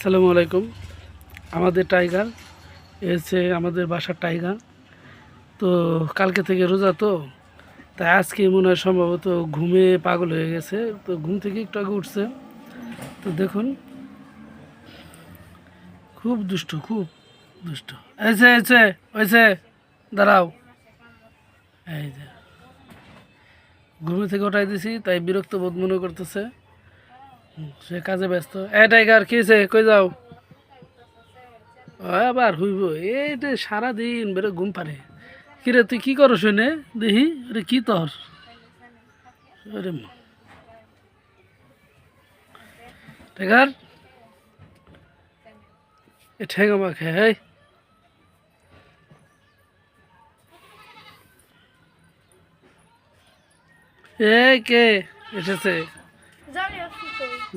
আসসালামু আলাইকুম। আমাদের টাইগার হচ্ছে আমাদের বাসার টাইগার। তো কালকে থেকে রোজা তো, তাই আজকে মনে হয় সম্ভবত ঘুমে পাগল হয়ে গেছে। তো ঘুম থেকে একটু আগে উঠছে। তো দেখুন, খুব দুষ্ট খুব দুষ্ট। এসে এসে ওইসে দাঁড়াও। এই যে, ঘুমে থেকে ওঠাই দিছি, তাই বিরক্ত বোধ মনে করতেছে। সে কাজে ব্যস্ত। এ টাইগার কি হয়েছে কই যাও? আবার হইব। এইটা সারাদিন বেরো ঘুম পারে কিরে তুই কি করো শুনে দেখি, আরে কি তোর? আরে টাইগার এ ঠেঙ্গা মাখে হেই। এ কে এসেছে?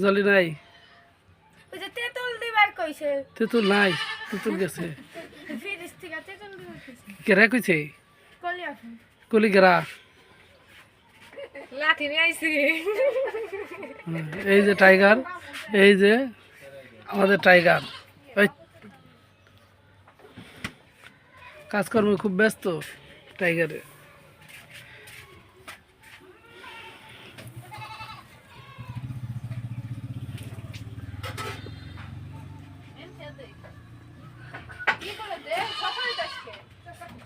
জলি নাই। তেঁতুল নাই তেঁতুল গেছে। কেরা কইছে? কলি গেরা এই যে টাইগার এই যে আমাদের টাইগার। কাজকর্মে খুব ব্যস্ত টাইগারে আমি আসি তো আমি তো স্বপ্ন ভোর করে হইতাম না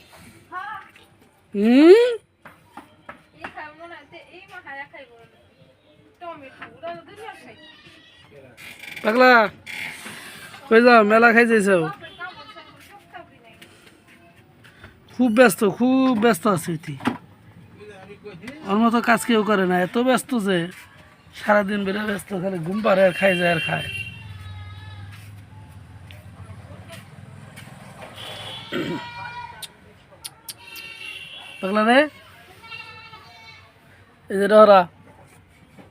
পাগলা, কই যাও, মেলা খাই যাইছ খুব ব্যস্ত খুব ব্যস্ত আছে তুই ওর মতো কাজ কেউ করে না, এত ব্যস্ত যে সারাদিন বেড়ে ব্যস্ত, খালি ঘুম পারে আর খাই যায় আর খায়। পাগলা রে এই যে ডরা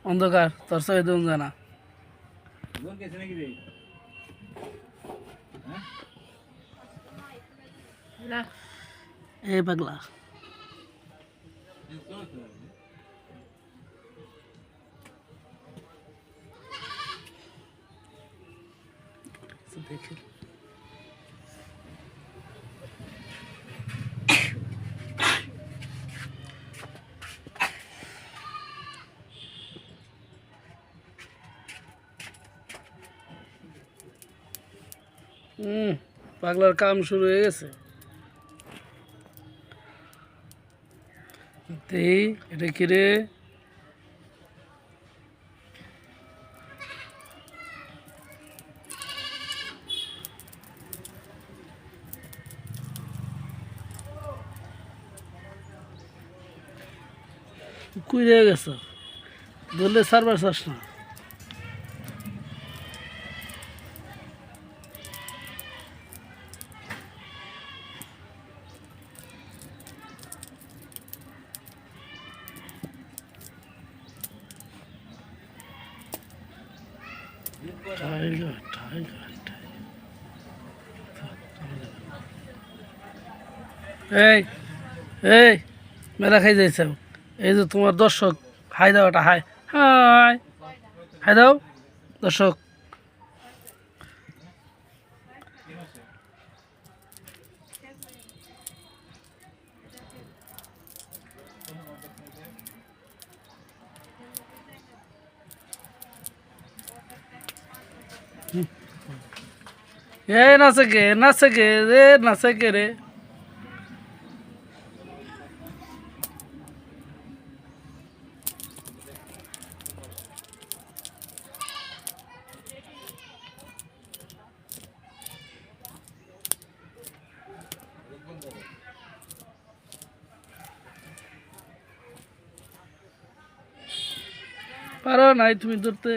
অন্ধকার তোর সঙ্গে দুন জানা না এ পাগলা দেখি হুম পাগলার কাম শুরু হয়ে গেছে। এটা কি রে? কুই রয়ে গেছ? ধরলে সারবার চাস না। Tiger tiger. এই এই মেলা খাই যাইছে এই যে তোমার দর্শক হাই দাও এটা হাই হাই হাই দাও দর্শক এ নাচে কে নাচে কে রে। নাচে পারো নাই তুমি ধরতে।